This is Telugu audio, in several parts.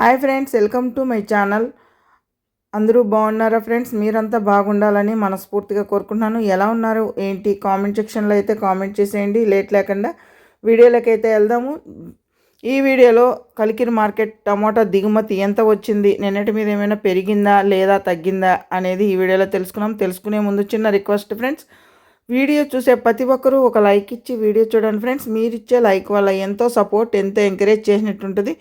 Hi friends welcome to my channel. అందరూ బాగున్నారా ఫ్రెండ్స్? మీరంతా బాగుండాలని మనస్ఫూర్తిగా కోరుకుంటున్నాను. ఎలా ఉన్నారు? ఏంటి? కామెంట్ సెక్షన్లో అయితే కామెంట్ చేసేయండి. లేట్ లేకుండా వీడియోలోకి అయితే వెళ్దాము. ఈ వీడియోలో కలికిరి మార్కెట్ టమాటా దిగుమతి ఎంత వచ్చింది? నిన్నటి మీద ఏమైనా పెరిగిందా? లేదా తగ్గిందా? అనేది ఈ వీడియోలో తెలుసుకున్నాం. తెలుసుకునే ముందు చిన్న రిక్వెస్ట్ ఫ్రెండ్స్. వీడియో చూసే ప్రతి ఒక్కరూ ఒక లైక్ ఇచ్చి వీడియో చూడండి ఫ్రెండ్స్. మీరు ఇచ్చే లైక్ వల్ల ఎంతో సపోర్ట్ ఎంతో ఎంకరేజ్ చేసినట్టు ఉంటుంది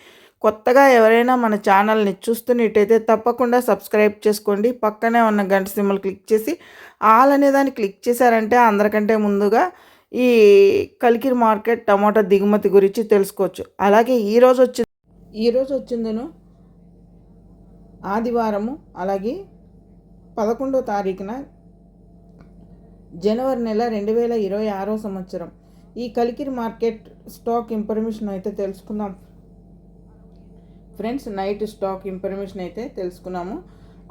కొత్తగా ఎవరైనా మన ఛానల్ని చూస్తున్నట్టయితే తప్పకుండా సబ్స్క్రైబ్ చేసుకోండి. పక్కనే ఉన్న గంట సింబల్ క్లిక్ చేసి ఆల్ అనే దాన్ని క్లిక్ చేశారంటే అందరికంటే ముందుగా ఈ కలికిరి మార్కెట్ టమాటా దిగుమతి గురించి తెలుసుకోవచ్చు. అలాగే ఈరోజు వచ్చింది ఈరోజు వచ్చిందను ఆదివారము అలాగే పదకొండో తారీఖున జనవరి నెల రెండు వేల ఇరవై ఆరో సంవత్సరం. ఈ కలికిరి మార్కెట్ స్టాక్ ఇన్ఫర్మేషన్ అయితే తెలుసుకుందాం. ఫ్రెండ్స్ నైట్ స్టాక్ ఇన్ఫర్మేషన్ అయితే తెలుసుకున్నాము.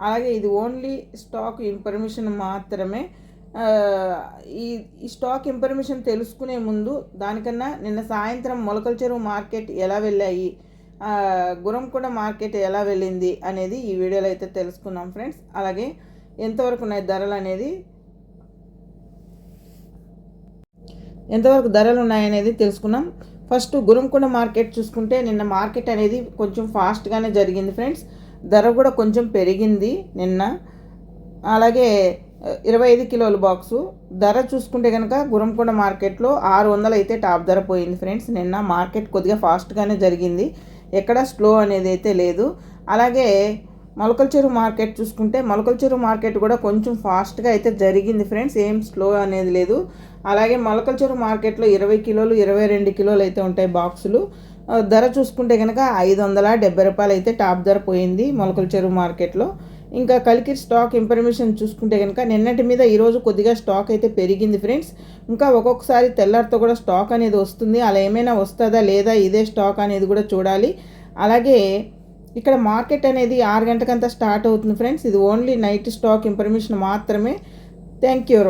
అలాగే ఇది ఓన్లీ స్టాక్ ఇన్ఫర్మేషన్ మాత్రమే. ఈ ఈ స్టాక్ ఇన్ఫర్మేషన్ తెలుసుకునే ముందు దానికన్నా నిన్న సాయంత్రం మొలకల చెరువు మార్కెట్ ఎలా వెళ్ళాయి గురంకొండ మార్కెట్ ఎలా వెళ్ళింది అనేది ఈ వీడియోలో అయితే తెలుసుకున్నాం ఫ్రెండ్స్. అలాగే ఎంతవరకు ఉన్నాయి ధరలు అనేది ఎంతవరకు ధరలు ఉన్నాయనేది తెలుసుకున్నాం. ఫస్ట్ గురుంకొండ మార్కెట్ చూసుకుంటే నిన్న మార్కెట్ అనేది కొంచెం ఫాస్ట్గానే జరిగింది ఫ్రెండ్స్. ధర కూడా కొంచెం పెరిగింది నిన్న. అలాగే ఇరవై ఐదు కిలోల బాక్సు. ధర చూసుకుంటే కనుక గురంకొండ మార్కెట్లో ఆరు వందలు అయితే టాప్ ధర పోయింది ఫ్రెండ్స్. నిన్న మార్కెట్ కొద్దిగా ఫాస్ట్గానే జరిగింది. ఎక్కడ స్లో అనేది అయితే లేదు. అలాగే మొలకల చెరువు మార్కెట్ చూసుకుంటే మొలకల చెరువు మార్కెట్ కూడా కొంచెం ఫాస్ట్గా అయితే జరిగింది ఫ్రెండ్స్. ఏం స్లో అనేది లేదు. అలాగే మొలకల చెరువు మార్కెట్లో ఇరవై కిలోలు ఇరవై రెండు కిలోలు అయితే ఉంటాయి బాక్సులు. ధర చూసుకుంటే కనుక ఐదు వందల డెబ్బై రూపాయలు అయితే టాప్ ధర పోయింది మొలకల చెరువు మార్కెట్లో. ఇంకా కలికి స్టాక్ ఇన్ఫర్మేషన్ చూసుకుంటే కనుక నిన్నటి మీద ఈరోజు కొద్దిగా స్టాక్ అయితే పెరిగింది ఫ్రెండ్స్. ఇంకా ఒక్కొక్కసారి తెల్లారితో కూడా స్టాక్ అనేది వస్తుంది. అలా ఏమైనా వస్తుందా లేదా ఇదే స్టాక్ అనేది కూడా చూడాలి. అలాగే ఇక్కడ మార్కెట్ అనేది ఆరు గంటకంతా స్టార్ట్ అవుతుంది ఫ్రెండ్స్. ఇది ఓన్లీ నైట్ స్టాక్ ఇన్ఫర్మేషన్ మాత్రమే. Thank you